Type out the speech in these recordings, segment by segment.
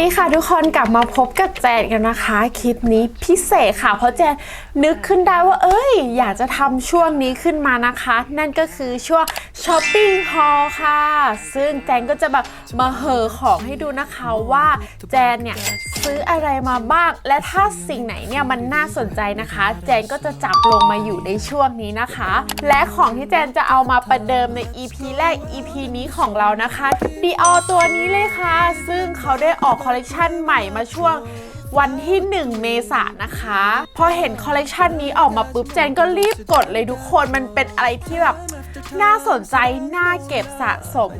ดีค่ะทุกคนกลับมาพบกับแจนกันนะคะ คลิปนี้พิเศษค่ะ เพราะแจนนึกขึ้นได้ว่า เอ้ย อยากจะทำช่วงนี้ขึ้นมานะคะ นั่นก็คือช่วงช้อปปิ้งฮอลค่ะ ซึ่งแจนก็จะแบบมาเหอของให้ดูนะคะว่าแจนเนี่ยซื้ออะไรมาบ้าง และถ้าสิ่งไหนเนี่ยมันน่าสนใจนะคะ แจนก็จะจับลงมาอยู่ในช่วงนี้นะคะ และของที่แจนจะเอามาประเดิมใน EP แรก EP นี้ของเรานะคะดีออตัวนี้เลยค่ะ ซึ่งเขาได้ออกคอลเลกชันใหม่มาช่วงวันที่ 1 เมษานะคะ พอเห็นคอลเลกชันนี้ออกมาปุ๊บแจนก็รีบกดเลยทุกคนมันเป็นอะไรที่แบบน่าสนใจ น่าเก็บสะสม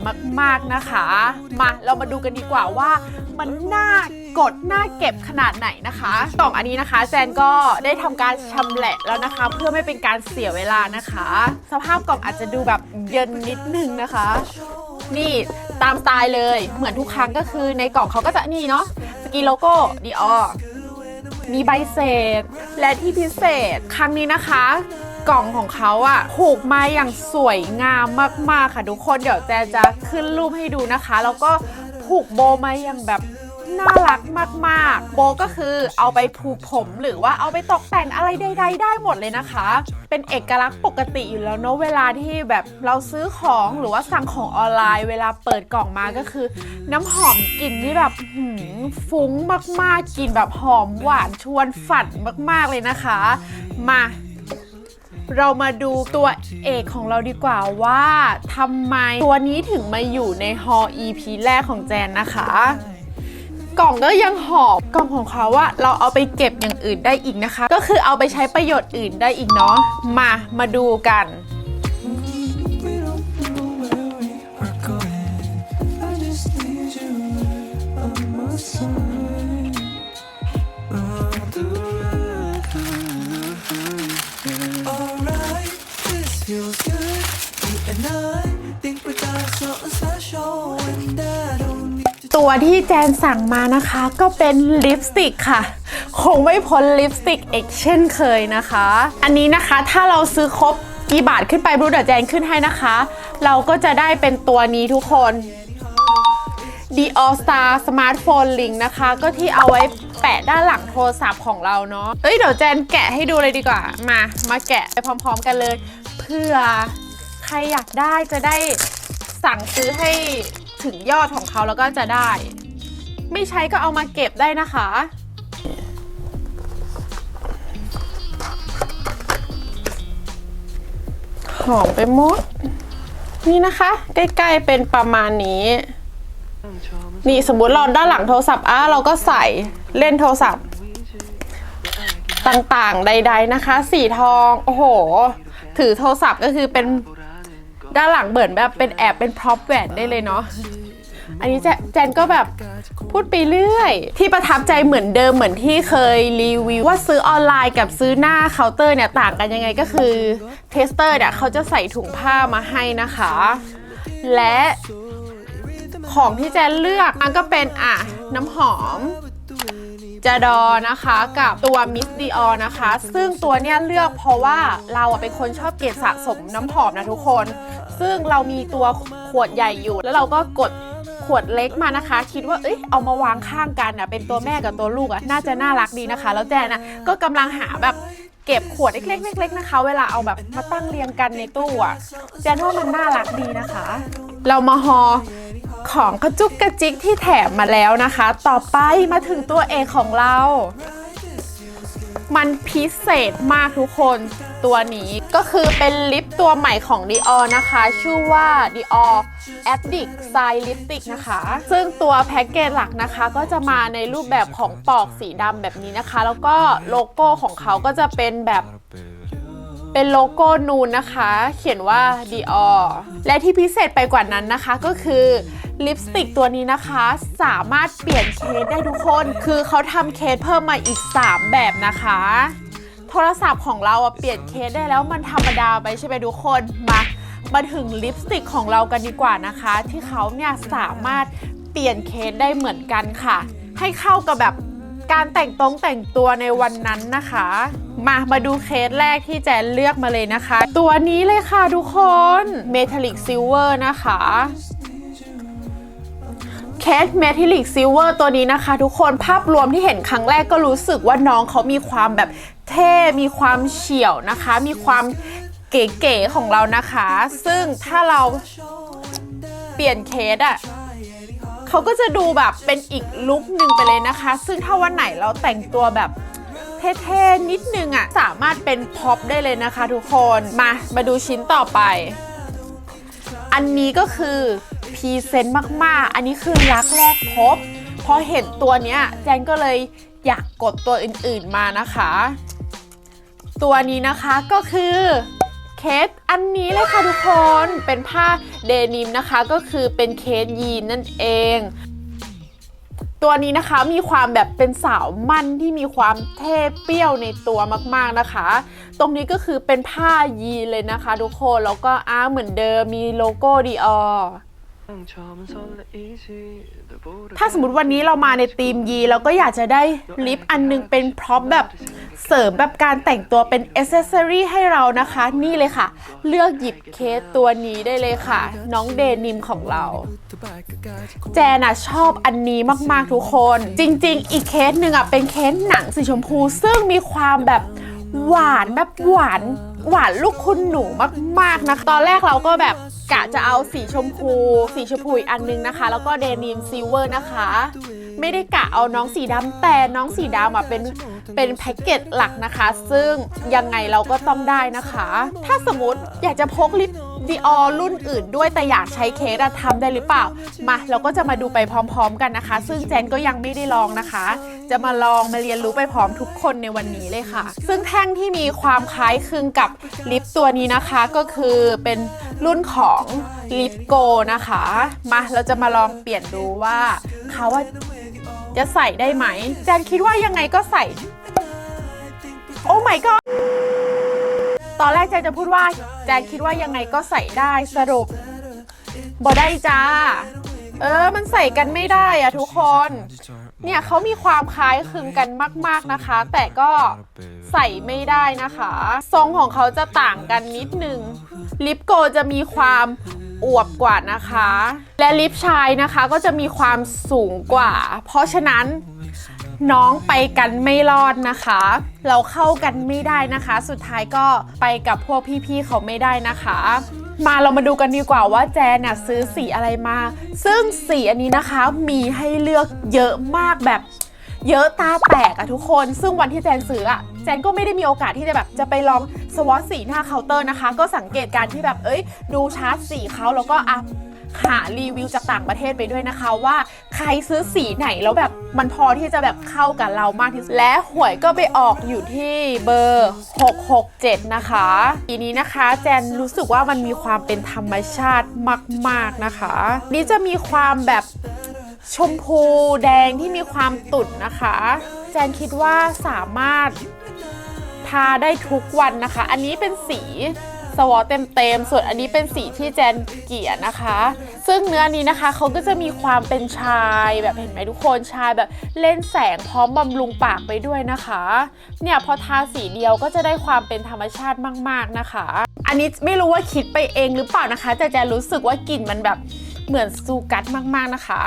มาก ๆ นะคะ มาเรามาดูกันดีกว่าว่ามันน่ากดน่าเก็บขนาดไหนนะคะกล่องอันนี้นะคะแจนก็ได้ทำการชำแหละแล้วนะคะ เพื่อไม่เป็นการเสียเวลานะคะ สภาพกล่องอาจจะดูแบบเย็นนิดนึงนะคะ นี่ ตามสไตล์เลย เหมือนทุกครั้งก็คือในกล่องเขาก็จะนี่เนาะสกีโลโก้ดีออมีใบเศษ และที่พิเศษครั้งนี้นะคะกล่องของเขาอะผูกมาอย่างสวยงามมาก ๆ ค่ะทุกคน เดี๋ยวแจจะขึ้นรูปให้ดูนะคะ แล้วก็ผูกโบมาอย่างแบบ น่ารักมากๆ โบก็คือเอาไปผูกผมหรือว่าเอาไปตกแต่งอะไรใดๆ ได้หมดเลยนะคะ เป็นเอกลักษณ์ปกติอยู่แล้วเนอะเวลาที่แบบเราซื้อของหรือว่าสั่งของออนไลน์ เวลาเปิดกล่องมาก็คือ น้ำหอมกลิ่นที่แบบหืมฟุ้งมากๆกลิ่นแบบหอมหวานชวนฝันมากๆเลยนะคะ มาเรามาดูตัวเอกของเราดีกว่าว่าทำไมตัวนี้ถึงมาอยู่ในฮอ EP แรกของแจนนะคะ กล่องก็ยังหอบกล่องของเขาอะเราเอาไปเก็บอย่างอื่นได้อีกนะคะ ก็คือเอาไปใช้ประโยชน์อื่นได้อีกเนาะมามาดูกัน ตัวที่แจนสั่งมานะคะ ก็เป็นลิปสติกค่ะคงไม่พ้นลิปสติกเอกเช่นเคยนะคะ อันนี้นะคะถ้าเราซื้อครบกี่บาทขึ้นไปบรูเดอร์แจนขึ้นให้นะคะ เราก็จะได้เป็นตัวนี้ทุกคน The All Star Smartphone Link นะคะ ก็ที่เอาไว้แปะด้านหลังโทรศัพท์ของเราเนาะเอ้ยเดี๋ยวแจนแกะให้ดูเลยดีกว่า มา มาแกะไปพร้อมๆกันเลย เพื่อใครอยากได้จะได้สั่งซื้อให้ ถึงยอดของเขาแล้วก็จะได้ ไม่ใช้ก็เอามาเก็บได้นะคะ หอมไปหมด นี่นะคะ ใกล้ๆเป็นประมาณนี้ นี่สมมติเราด้านหลังโทรศัพท์อะเราก็ใส่เล่นโทรศัพท์ ต่างๆใด ๆนะคะ สีทอง โอ้โห ถือโทรศัพท์ก็คือเป็น ด้านหลังเบิร์นแบบเป็นแอบเป็นพร็อพแหวนได้เลยเนาะอันนี้แจนก็แบบพูดไปเรื่อย ที่ประทับใจเหมือนเดิมเหมือนที่เคยรีวิวว่าซื้อออนไลน์กับซื้อหน้าเคาน์เตอร์เนี่ยต่างกันยังไงก็คือเทสเตอร์เนี่ยเขาจะใส่ถุงผ้ามาให้นะคะ และของที่แจนเลือกมันก็เป็นอะน้ำหอมจดอนะคะกับตัวมิสดีออนะคะ ซึ่งตัวเนี้ยเลือกเพราะว่าเราอะเป็นคนชอบเก็บสะสมน้ำหอมนะทุกคน ซึ่งเรามีตัวขวดใหญ่อยู่ แล้วเราก็กดขวดเล็กมานะคะ คิดว่าเอ้ยเอามาวางข้างกันอะเป็นตัวแม่กับตัวลูกอะน่าจะน่ารักดีนะคะ แล้วแจนนะก็กำลังหาแบบเก็บขวดเล็กๆเล็กๆนะคะ เวลาเอาแบบมาตั้งเรียงกันในตู้อะแจนว่ามันน่ารักดีนะคะ เรามาฮอของกระจุกกระจิกที่แถมมาแล้วนะคะ ต่อไปมาถึงตัวเอกของเรา มันพิเศษมากทุกคนตัวนี้ก็คือเป็นลิปตัวใหม่ของ Dior นะคะ ชื่อว่า Dior Addict Style Lipstick นะคะ ซึ่งตัวแพ็กเกจหลักนะคะ ก็จะมาในรูปแบบของปอกสีดำแบบนี้นะคะ แล้วก็โลโก้ของเขาก็จะเป็นแบบ เป็นโลโก้นูนนะคะ เขียนว่า Dior และที่พิเศษไปกว่านั้นนะคะก็คือลิปสติกตัวนี้นะคะ สามารถเปลี่ยนเคสได้ทุกคน คือเขาทำเคสเพิ่มมาอีก 3 แบบนะคะ โทรศัพท์ของเราเปลี่ยนเคสได้แล้วมันธรรมดาไปใช่ไหมทุกคนมามาถึงลิปสติกของเรากันดีกว่านะคะ ที่เขาเนี่ยสามารถเปลี่ยนเคสได้เหมือนกันค่ะ ให้เข้ากับแบบ การแต่งตรงแต่งตัวในวันนั้นนะคะ มามาดูเคสแรกที่แจนเลือกมาเลยนะคะ ตัวนี้เลยค่ะทุกคน Metallic Silver นะคะเคสเมทิลิกซิลเวอร์ตัวนี้นะคะ ทุกคนภาพรวมที่เห็นครั้งแรกก็รู้สึกว่าน้องเขามีความแบบเท่ มีความเฉียวนะคะ มีความเก๋ๆของเรานะคะ ซึ่งถ้าเราเปลี่ยนเคสอะ เขาก็จะดูแบบเป็นอีกลุคหนึ่งไปเลยนะคะ ซึ่งถ้าวันไหนเราแต่งตัวแบบเท่ๆนิดนึงอะสามารถเป็นพ็อปได้เลยนะคะทุกคนมามาดูชิ้นต่อไป อันนี้ก็คือพรีเซนต์มากๆ อันนี้คือรักแรกพบพอเห็นตัวเนี้ยแจนก็เลยอยากกดตัวอื่นๆมานะคะ ตัวนี้นะคะก็คือ เคสอันนี้เลยค่ะทุกคน เป็นผ้าเดนิมนะคะ ก็คือเป็นเคสยีนนั่นเอง ตัวนี้นะคะมีความแบบเป็นสาวมั่นที่มีความเท่เปรี้ยวในตัวมากๆนะคะ ตรงนี้ก็คือเป็นผ้ายีนเลยนะคะ ทุกคน แล้วก็อ้าเหมือนเดิมมีโลโก้ดีออ ถ้าสมมติวันนี้เรามาในทีมยีเราก็อยากจะได้ลิปอันหนึงเป็นพร็อพแบบเสริมแบบการแต่งตัวเป็นอ c เซสซอรีให้เรานะคะ นี่เลยค่ะ เลือกหยิบเคสตัวนี้ได้เลยค่ะ น้องเดนิมของเรา แจนอะชอบอันนี้มากๆทุกคน จริง ๆ อีกเคสหนึ่งอะเป็นเคสหนังสีชมพู ซึ่งมีความแบบหวานแบบหวานหวานลูกคุณหนูมากๆนะตอนแรกเราก็แบบ กะจะเอาสีชมพู สีชมพูอีกอันนึงนะคะ แล้วก็เดนิมซิลเวอร์นะคะ ไม่ได้กะเอาน้องสีดำแต่น้องสีดำอะเป็นเป็นแพ็กเกจหลักนะคะ ซึ่งยังไงเราก็ต้องได้นะคะ ถ้าสมมติอยากจะพกลิปดีออรุ่นอื่นด้วยแต่อยากใช้เคสอะทำได้หรือเปล่า มาเราก็จะมาดูไปพร้อมๆกันนะคะ ซึ่งแจนก็ยังไม่ได้ลองนะคะ จะมาลองมาเรียนรู้ไปพร้อมทุกคนในวันนี้เลยค่ะ ซึ่งแท่งที่มีความคล้ายคลึงกับลิปตัวนี้นะคะก็คือเป็น รุ่นของลิปโกนะคะ มาเราจะมาลองเปลี่ยนดูว่าเขาว่าจะใส่ได้ไหม แจนคิดว่ายังไงก็ใส่ โอ้ my god ตอนแรกแจนจะพูดว่า แจนคิดว่ายังไงก็ใส่ได้สรุปบ่ได้จ้า เออ มันใส่กันไม่ได้อะทุกคน เนี่ยเขามีความคล้ายคลึงกันมาก ๆนะคะ แต่ก็ใส่ไม่ได้นะคะ ทรงของเขาจะต่างกันนิดนึง ลิปโกจะมีความอวบกว่านะคะ และลิปชายนะคะก็จะมีความสูงกว่า เพราะฉะนั้นน้องไปกันไม่รอดนะคะ เราเข้ากันไม่ได้นะคะ สุดท้ายก็ไปกับพวกพี่ๆเขาไม่ได้นะคะ มาเรามาดูกันดีกว่าว่าแจนน่ะซื้อสีอะไรมา ซึ่งสีอันนี้นะคะมีให้เลือกเยอะมากแบบเยอะตาแตกอะทุกคน ซึ่งวันที่แจนซื้ออะแจนก็ไม่ได้มีโอกาสที่จะแบบจะไปลองสวอตสีหน้าเคาน์เตอร์นะคะ ก็สังเกตการที่แบบเอ้ย ดูชาร์ตสีเขาแล้วก็อะ หารีวิวจากต่างประเทศไปด้วยนะคะว่าใครซื้อสีไหนแล้วแบบมันพอที่จะแบบเข้ากับเรามากที่สุด และหวยก็ไปออกอยู่ที่เบอร์ 667 นะคะทีนี้นะคะแจนรู้สึกว่ามันมีความเป็นธรรมชาติมาก ๆนะคะ นี่จะมีความแบบชมพูแดงที่มีความตุ่นนะคะ แจนคิดว่าสามารถทาได้ทุกวันนะคะ อันนี้เป็นสี สวอตเต็มๆ ส่วนอันนี้เป็นสีที่แจนเกียนะคะ ซึ่งเนื้อนี้นะคะเขาก็จะมีความเป็นชายแบบเห็นไหมทุกคนชายแบบเล่นแสงพร้อมบำรุงปากไปด้วยนะคะ เนี่ยพอทาสีเดียวก็จะได้ความเป็นธรรมชาติมาก ๆนะคะ อันนี้ไม่รู้ว่าคิดไปเองหรือเปล่านะคะ แต่แจนรู้สึกว่ากลิ่นมันแบบเหมือนซูกัสมากๆนะคะ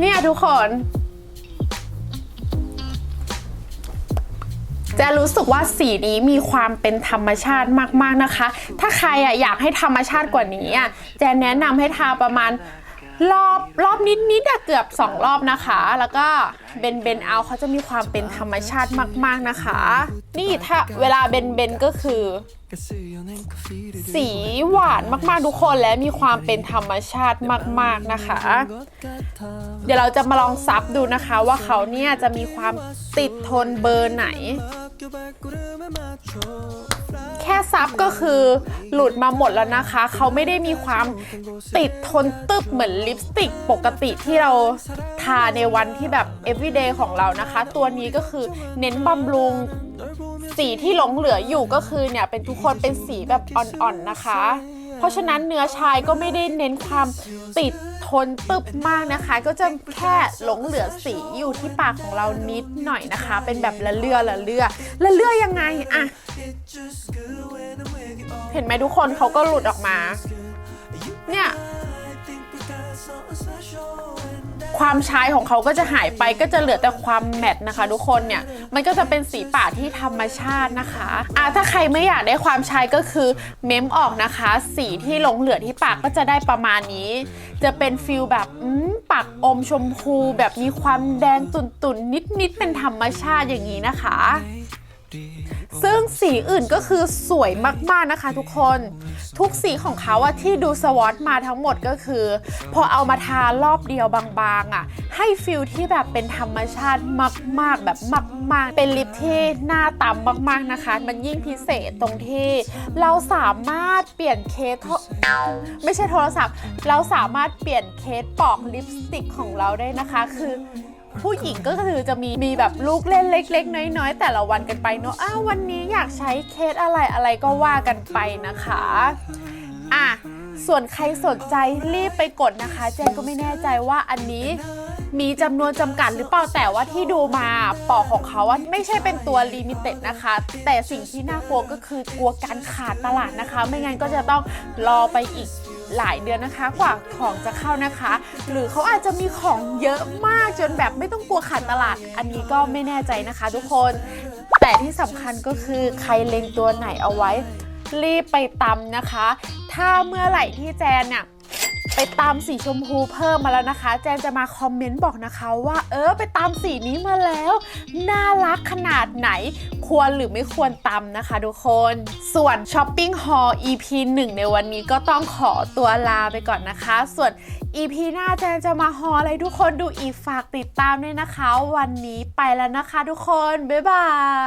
เนี่ยทุกคน จะรู้สึกว่าสีนี้มีความเป็นธรรมชาติมากๆนะคะ ถ้าใครอะอยากให้ธรรมชาติกว่านี้อะแจนแนะนำให้ทาประมาณรอบรอบนิดนิดๆอะเกือบ 2 รอบนะคะ แล้วก็เบนเบนเอาเขาจะมีความเป็นธรรมชาติมาก ๆนะคะ นี่ถ้าเวลาเบนเบนก็คือ สีหวานมากๆทุกคนและมีความเป็นธรรมชาติมาก ๆนะคะ เดี๋ยวเราจะมาลองซับดูนะคะว่าเขาเนี่ยจะมีความติดทนเบอร์ไหน แค่ซับก็คือหลุดมาหมดแล้วนะคะ เขาไม่ได้มีความติดทนตึบเหมือนลิปสติกปกติที่เราทาในวันที่แบบ everyday ของเรานะคะ ตัวนี้ก็คือเน้นบำรุงสีที่หลงเหลืออยู่ก็คือเนี่ยเป็นทุกคนเป็นสีแบบอ่อนๆนะคะ เพราะฉะนั้นเนื้อชายก็ไม่ได้เน้นความติดทนตึบมากนะคะ ก็จะแค่หลงเหลือสีอยู่ที่ปากของเรานิดหน่อยนะคะ เป็นแบบละเลือละเลือละเลือยังไงอะเห็นไหมทุกคนเขาก็หลุดออกมา เนี่ย ความชายของเขาก็จะหายไปก็จะเหลือแต่ความแมทนะคะ ทุกคนเนี่ยมันก็จะเป็นสีป่าที่ธรรมชาตินะคะอะถ้าใครไม่อยากได้ความชายก็คือเม้มออกนะคะ สีที่หลงเหลือที่ปากก็จะได้ประมาณนี้ จะเป็นฟิลแบบปากอมชมพูแบบมีความแดงตุ่นๆนิดๆเป็นธรรมชาติอย่างนี้นะคะซึ่งสีอื่นก็คือสวยมากๆนะคะทุกคน ทุกสีของเขาอะที่ดูสวอตมาทั้งหมดก็คือ พอเอามาทารอบเดียวบางๆอะ ให้ฟิลที่แบบเป็นธรรมชาติมาก ๆ แบบมาก ๆ เป็นลิปที่หน้าต่ำมาก ๆนะคะ มันยิ่งพิเศษตรงที่ เราสามารถเปลี่ยนเคสไม่ใช่โทรศัพท์ เราสามารถเปลี่ยนเคสปอกลิปสติกของเราได้นะคะ คือผู้หญิงก็คือจะมีมีแบบลูกเล่นเล็ก ๆ น้อย ๆ แต่ละวันกันไปเนอะอ้าววันนี้อยากใช้เคสอะไรอะไรก็ว่ากันไปนะคะอะส่วนใครสนใจรีบไปกดนะคะ เจนก็ไม่แน่ใจว่าอันนี้ มีจำนวนจำกัดหรือเปล่าแต่ว่าที่ดูมาปอกของเขาว่าไม่ใช่เป็นตัวลิมิเต็ดนะคะ แต่สิ่งที่น่ากลัวก็คือกลัวการขาดตลาดนะคะ ไม่งั้นก็จะต้องรอไปอีกหลายเดือนนะคะกว่าของจะเข้านะคะ หรือเขาอาจจะมีของเยอะมากจนแบบไม่ต้องกลัวขาดตลาด อันนี้ก็ไม่แน่ใจนะคะ ทุกคน แต่ที่สำคัญก็คือใครเล็งตัวไหนเอาไว้ รีบไปตำนะคะ ถ้าเมื่อไหร่ที่แจนเนี่ย ไปตามสีชมพูเพิ่มมาแล้วนะคะ แจนจะมาคอมเมนต์บอกนะคะว่า เออไปตามสีนี้มาแล้ว น่ารักขนาดไหน ควรหรือไม่ควรตามนะคะทุกคน ส่วนช้อปปิ้งฮอล์ EP 1 ในวันนี้ก็ต้องขอตัวลาไปก่อนนะคะ ส่วน EP หน้าแจนจะมาฮอลอะไรทุกคนดูอีกฝากติดตามด้วยนะคะ วันนี้ไปแล้วนะคะทุกคน บ๊ายบาย